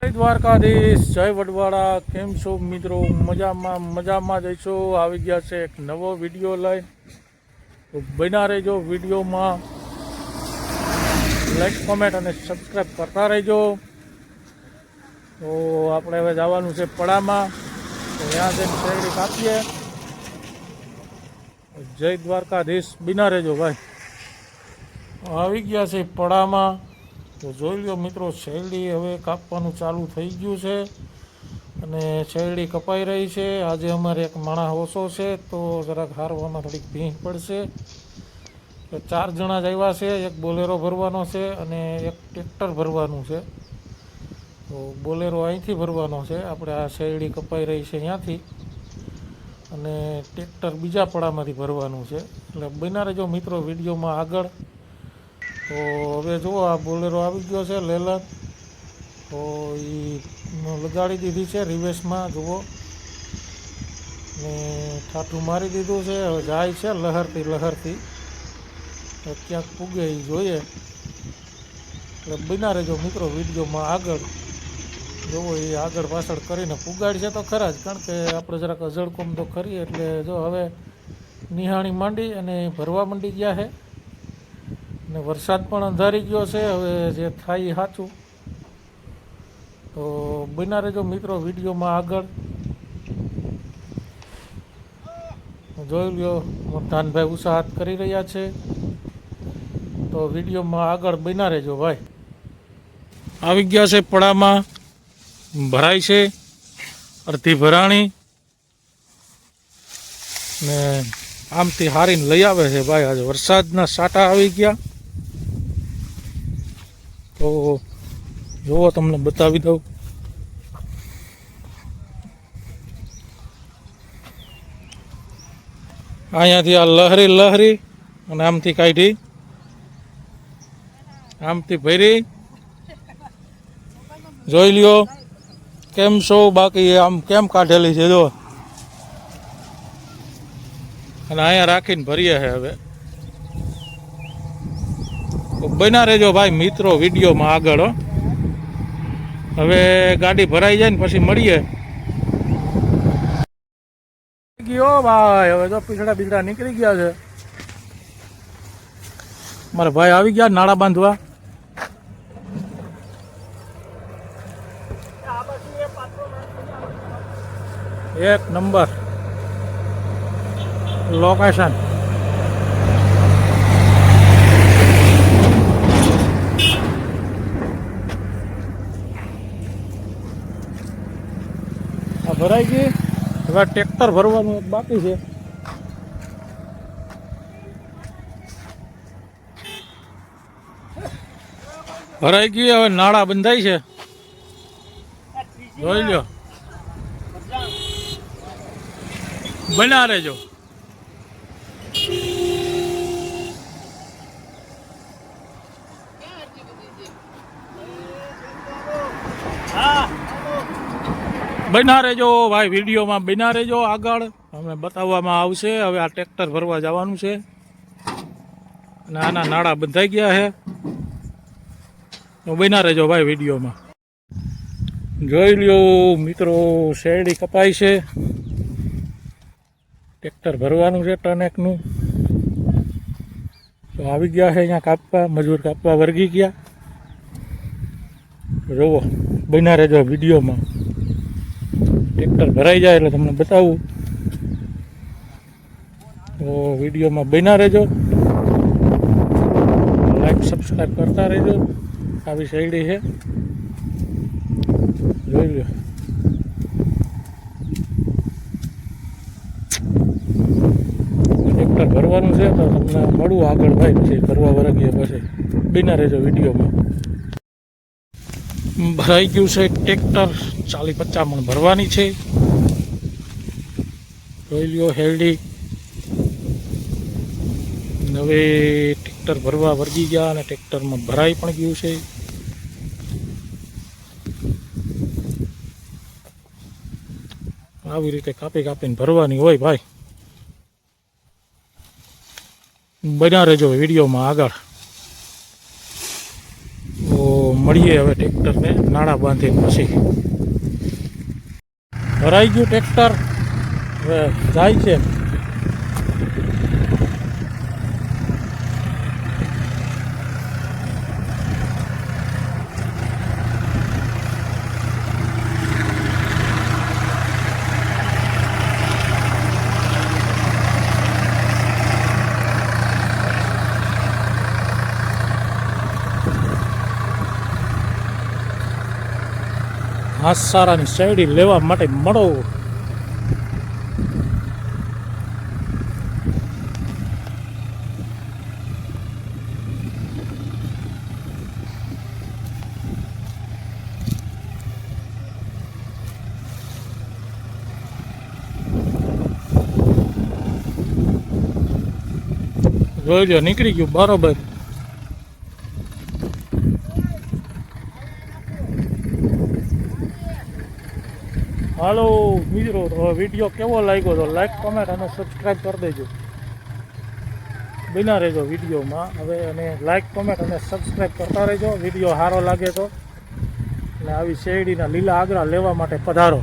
દ્વારકાધીશ, જય વડવાડા. કેમ છો મિત્રો? મજામાં મજામાં જઈશો આવી ગયા છે એક નવો વીડિયો લઈ તો બન્યા રહેજો વિડીયોમાં. લાઈક કોમેન્ટ અને સબસ્ક્રાઈબ કરતા રહેજો. તો આપણે હવે જવાનું છે પડામાં. તો ત્યાં જઈને શેરડી કાપીએ. જય દ્વારકાધીશ. બિના રહેજો ભાઈ. આવી ગયા છે પડામાં. તો જોઈ લો મિત્રો, શેરડી હવે કાપવાનું ચાલુ થઈ ગયું છે અને શેરડી કપાઈ રહી છે. આજે અમારે એક માણસ ઓછો છે તો જરાક હારવામાં થોડીક ભીંહ પડશે. તો ચાર જણા જ આવ્યા છે, એક બોલેરો ભરવાનો છે અને એક ટ્રેક્ટર ભરવાનું છે. તો બોલેરો અહીંથી ભરવાનો છે. આપણે આ શેરડી કપાઈ રહી છે ત્યાંથી અને ટ્રેક્ટર બીજા પડામાંથી ભરવાનું છે. એટલે બનારે જો મિત્રો વિડીયોમાં આગળ. તો હવે જુઓ, આ બોલેરો આવી ગયો છે લેલન તો એ લગાડી દીધી છે રિવેશમાં, જુઓ. ને ઠાઠું મારી દીધું છે, હવે જાય છે લહરથી લહરથી. ક્યાંક પૂગે એ જોઈએ. એટલે બના રહેજો મિત્રો વિડીયોમાં આગળ. જોવો એ આગળ પાછળ કરીને પુગાડશે તો ખરા જ, કારણ કે આપણે જરાક અજળકોમ તો કરીએ. એટલે જો હવે નિહાણી માંડી અને ભરવા માંડી ગયા છે. ને વરસાદ પણ અંધારી ગયો છે. હવે જે થાય એ સાચું. તો બના રહેજો મિત્રો વિડીયોમાં આગળ. જોઈ લ્યો, મોટાનભાઈ ઉત્સાહત કરી રહ્યા છે. તો વિડીયોમાં આગળ બના રહેજો ભાઈ. આવી ગયા છે પડામાં. ભરાય છે. અડધી ભરાણી. ને આમથી હારીને લઈ આવે છે ભાઈ. આજે વરસાદના સાટા આવી ગયા. તો જુઓ તમને બતાવી દઉં. અહીંયાથી આ લહરી લહરી અને આમથી કાઢી. આમથી ભરી. જોઈ લ્યો કેમ છો બાકી આમ કેમ કાઢેલી છે, જો. અને અહીંયા રાખીને ભરીએ છે હવે. બના રહેજો ભાઈ, મિત્રો, વિડીયોમાં આગળ હવે ગાડી ભરાઈ જાય ને પછી મળીએ. ગયો ભાઈ, હવે તો પીછડા બીછડા નીકળી ગયા છે. મારા ભાઈ આવી ગયા નાળા બાંધવા. એક નંબર. લોકેશન ભરાઈ ગઈ. હવે ટ્રેક્ટર ભરવાનું એક બાકી છે. ભરાઈ ગઈ હવે નાળા બંધાય છે. જોઈ લો બના રહેજો બના રહેજો, ભાઈ, વિડીયોમાં બના રહેજો આગળ. અમે બતાવવામાં આવશે, હવે આ ટ્રેક્ટર ભરવા જવાનું છે. અને આના નાળા બંધાઈ ગયા છે. તો બના રહેજો, ભાઈ, વિડીયોમાં. જોઈ લ્યો, મિત્રો, શેરડી કપાય છે. ટ્રેક્ટર ભરવાનું છે ટનેકનું. તો આવી ગયા છે અહીંયા કાપવા, મજૂર કાપવા વર્ગી ગયા. જોવો બના રહેજો વિડીયોમાં. ટ્રેક્ટર ભરાઈ જાય એટલે તમને બતાવું. તો વિડીયોમાં બના રહેજો. લાઈક સબસ્ક્રાઈબ કરતા રહેજો. આવી શૈલી છે. જોઈ લો ટ્રેક્ટર ભરવાનું છે તો તમને મળું આગળ ભાઈ, પછી ભરવા વરગીએ પછી. બિના રહેજો વિડીયોમાં. ભરાઈ ગયું છે. ટ્રેક્ટર ચાલી પચામણ ભરવાની છે. જોઈ લ્યો હેરડી હવે ટ્રેક્ટર ભરવા વર્ગી ગયા અને ટ્રેક્ટરમાં ભરાઈ પણ ગયું છે. આવી રીતે કાપી કાપીને ભરવાની હોય ભાઈ. બન્યા રહેજો વિડીયોમાં આગળ. મળીએ હવે ટ્રેક્ટરને નાણાં બાંધીને પછી. ભરાઈ ગયું ટ્રેક્ટર હવે જાય છે. ઘાસચારાની શેરડી લેવા માટે મળો. જોઈ નીકળી ગયું બરોબર. હાલો મિત્રો, તો વીડિયો કેવો લાગ્યો તો લાઈક કોમેન્ટ અને સબસ્ક્રાઈબ કરી દેજો. બિના રહેજો વિડીયોમાં. હવે અને લાઈક કોમેન્ટ અને સબસ્ક્રાઈબ કરતા રહેજો. વીડિયો સારો લાગે તો. અને આવી શેરડીના લીલા આગ્રા લેવા માટે પધારો.